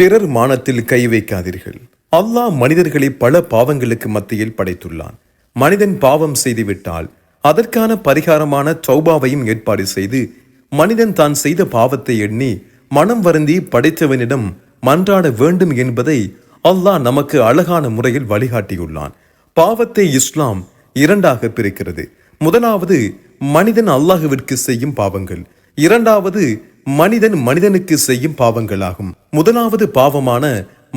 பிறர் மானத்தில் கை வைக்காதீர்கள். அல்லாஹ் மனிதர்களை பல பாவங்களுக்கு மத்தியில் படைத்துள்ளான். மனிதன் பாவம் செய்துவிட்டால் அதற்கான பரிகாரமான சௌபாவையும் ஏற்பாடு செய்து மனிதன் தான் செய்த பாவத்தை எண்ணி மனம் வருந்தி படைத்தவனிடம் மன்றாட வேண்டும் என்பதை அல்லாஹ் நமக்கு அழகான முறையில் வழிகாட்டியுள்ளான். பாவத்தை இஸ்லாம் இரண்டாக பிரிக்கிறது. முதலாவது மனிதன் அல்லாஹுவிற்கு செய்யும் பாவங்கள். இரண்டாவது மனிதன் மனிதனுக்கு செய்யும் பாவங்களாகும். முதலாவது பாவமான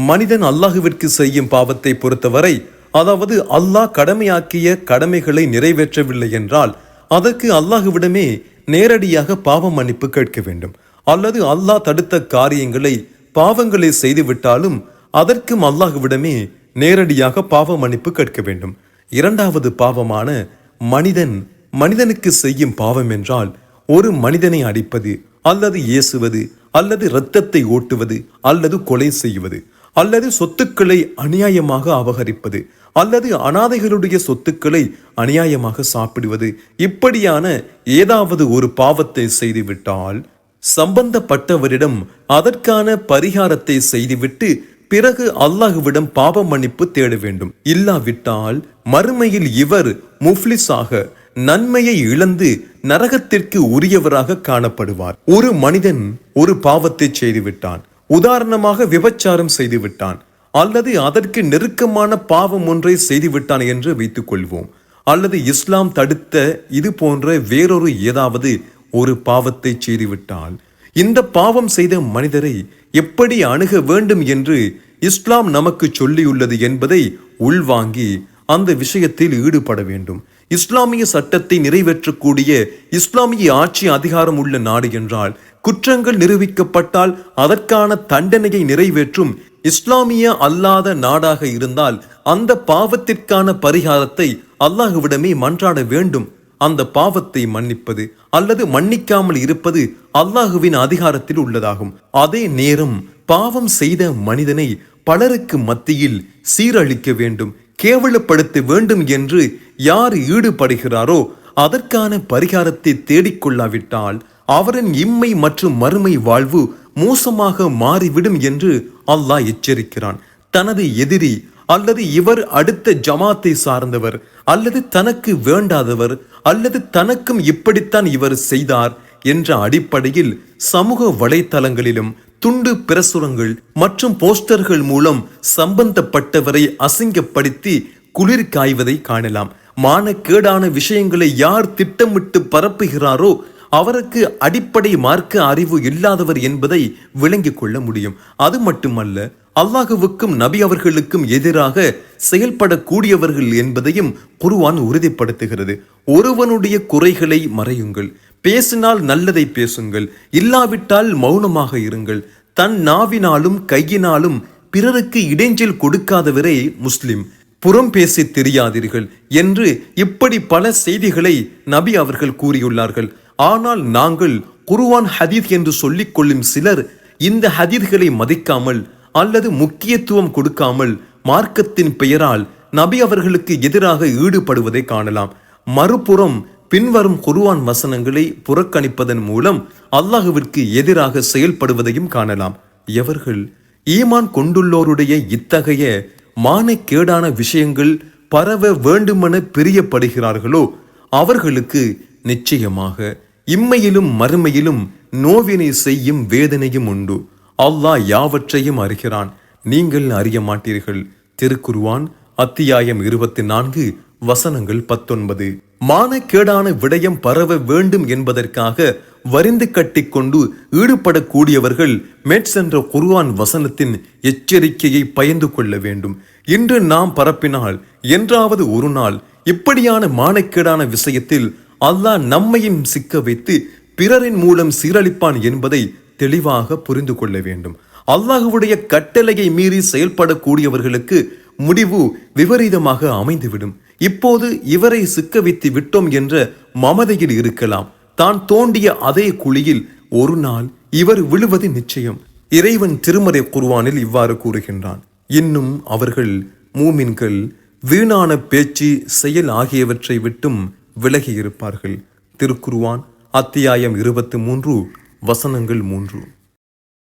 மனிதன் அல்லாஹுவிற்கு செய்யும் பாவத்தை பொறுத்தவரை அதாவது அல்லாஹ் கடமையாக்கிய கடமைகளை நிறைவேற்றவில்லை என்றால் அதற்கு அல்லாஹுவிடமே நேரடியாக பாவ மன்னிப்பு கேட்க வேண்டும். அல்லது அல்லாஹ் தடுத்த காரியங்களை பாவங்களை செய்துவிட்டாலும் அதற்கும் அல்லாஹுவிடமே நேரடியாக பாவ மன்னிப்பு கேட்க வேண்டும். இரண்டாவது பாவமான மனிதன் மனிதனுக்கு செய்யும் பாவம் என்றால் ஒரு மனிதனை அடிப்பது அல்லது ஏசுவது அல்லது இரத்தத்தை ஓட்டுவது அல்லது கொலை செய்வது அல்லது சொத்துக்களை அநியாயமாக அபகரிப்பது அல்லது அனாதைகளுடைய சொத்துக்களை அநியாயமாக சாப்பிடுவது இப்படியான ஏதாவது ஒரு பாவத்தை செய்துவிட்டால் சம்பந்தப்பட்டவரிடம் அதற்கான பரிகாரத்தை செய்துவிட்டு பிறகு அல்லாஹுவிடம் பாவ மன்னிப்பு தேட வேண்டும். இல்லாவிட்டால் மறுமையில் இவர் முஃப்லிஸாக நன்மையை இழந்து நரகத்திற்கு உரியவராக காணப்படுவார். ஒரு மனிதன் ஒரு பாவத்தை செய்துவிட்டான். உதாரணமாக விபச்சாரம் செய்துவிட்டான். அல்லது அதற்கு நெருக்கமான பாவம் ஒன்றை செய்துவிட்டான் என்று வைத்துக் கொள்வோம் அல்லது இஸ்லாம் தடுத்த இது போன்ற வேறொரு ஏதாவது ஒரு பாவத்தை செய்துவிட்டால் இந்த பாவம் செய்த மனிதரை எப்படி அணுக வேண்டும் என்று இஸ்லாம் நமக்கு சொல்லியுள்ளது என்பதை உள்வாங்கி அந்த விஷயத்தில் ஈடுபட வேண்டும். இஸ்லாமிய சட்டத்தை நிறைவேற்றக்கூடிய இஸ்லாமிய ஆட்சி அதிகாரம் உள்ள நாடு என்றால் குற்றங்கள் நிரூபிக்கப்பட்டால் அதற்கான தண்டனையை நிறைவேற்றும் இஸ்லாமிய அல்லாத நாடாக இருந்தால் அந்த பாவத்திற்கான பரிகாரத்தை அல்லாஹுவிடமே மன்றாட வேண்டும். அந்த பாவத்தை மன்னிப்பது அல்லது மன்னிக்காமல் இருப்பது அல்லாஹுவின் அதிகாரத்தில் உள்ளதாகும். அதே நேரம் பாவம் செய்த மனிதனை பலருக்கு மத்தியில் சீரழிக்க வேண்டும். கேவலப்படுத்த வேண்டும் என்று யார் ஈடுபடுகிறாரோ அதற்கான பரிகாரத்தை தேடிக்கொள்ளாவிட்டால் அவரின் இம்மை மற்றும் மறுமை வாழ்வு மோசமாக மாறிவிடும் என்று அல்லாஹ் எச்சரிக்கிறான். தனது எதிரி அல்லது இவர் அடுத்த ஜமாத்தை சார்ந்தவர் அல்லது தனக்கு வேண்டாதவர் அல்லது தனக்கும் இப்படித்தான் இவர் செய்தார் என்ற அடிப்படையில் சமூக வலைத்தளங்களிலும் துண்டு பிரசுரங்கள் மற்றும் போஸ்டர்கள் மூலம் சம்பந்தப்பட்டவரை அசிங்கப்படுத்தி குளிர் காய்வதை காணலாம். மானக்கேடான விஷயங்களை யார் திட்டமிட்டு பரப்புகிறாரோ அவருக்கு அடிப்படை மார்க்க அறிவு இல்லாதவர் என்பதை விளங்கிக் கொள்ள முடியும். அது மட்டுமல்ல அல்லாஹுவுக்கும் நபி அவர்களுக்கும் எதிராக செயல்படக்கூடியவர்கள் என்பதையும் குருவான் உறுதிப்படுத்துகிறது. ஒருவனுடைய குறைகளை மறையுங்கள். பேசினால் நல்லதை பேசுங்கள். இல்லாவிட்டால் மௌனமாக இருங்கள். தன் நாவினாலும் கையினாலும் பிறருக்கு இடைஞ்சல் கொடுக்காதவரே முஸ்லிம். புறம் பேசி தெரியாதீர்கள் என்று இப்படி பல செய்திகளை நபி அவர்கள் கூறியுள்ளார்கள். ஆனால் நாங்கள் குருவான் ஹதீத் என்று சொல்லிக் கொள்ளும் சிலர் இந்த ஹதீத்களை மதிக்காமல் அல்லது முக்கியத்துவம் கொடுக்காமல் மார்க்கத்தின் பெயரால் நபி அவர்களுக்கு எதிராக ஈடுபடுவதை காணலாம். மறுபுறம் பின்வரும் குருவான் வசனங்களை புறக்கணிப்பதன் மூலம் அல்லாஹுவிற்கு எதிராக செயல்படுவதையும் காணலாம். எவர்கள் ஈமான் கொண்டுள்ளோருடைய இத்தகைய மானக்கேடான விஷயங்கள் பரவ வேண்டுமென பிரியப்படுகிறார்களோ அவர்களுக்கு நிச்சயமாக இம்மையிலும் மறுமையிலும் நோவினை செய்யும் வேதனையும் உண்டு. அல்லாஹ் யாவற்றையும் அறிகிறான். நீங்கள் அறிய மாட்டீர்கள். திருக்குருவான் அத்தியாயம் இருபத்தி நான்கு வசனங்கள் பத்தொன்பது. மானக்கேடான விடயம் பரவ வேண்டும் என்பதற்காக வரிந்து கட்டிக்கொண்டு ஈடுபடக்கூடியவர்கள் மேற்சென்ற குர்வான் வசனத்தின் எச்சரிக்கையை பயந்து கொள்ள வேண்டும். இன்று நாம் பரப்பினால் என்றாவது ஒரு நாள் இப்படியான மானக்கேடான விஷயத்தில் அல்லாஹ் நம்மையும் சிக்க வைத்து பிறரின் மூலம் சீரழிப்பான் என்பதை தெளிவாக புரிந்து கொள்ள வேண்டும். அல்லாஹுவுடைய கட்டளையை மீறி செயல்படக்கூடியவர்களுக்கு முடிவு விபரீதமாக அமைந்துவிடும். இப்போது இவரை சிக்க வைத்து விட்டோம் என்ற மமதையில் இருக்கலாம். தான் தோண்டிய அதே குழியில் ஒரு நாள் இவர் விழுவது நிச்சயம். இறைவன் திருமறை குருவானில் இவ்வாறு கூறுகின்றான். இன்னும் அவர்கள் மூமின்கள் வீணான பேச்சு செயல் ஆகியவற்றை விட்டும் விலகி இருப்பார்கள். திருக்குருவான் அத்தியாயம் இருபத்தி மூன்று வசனங்கள் மூன்று.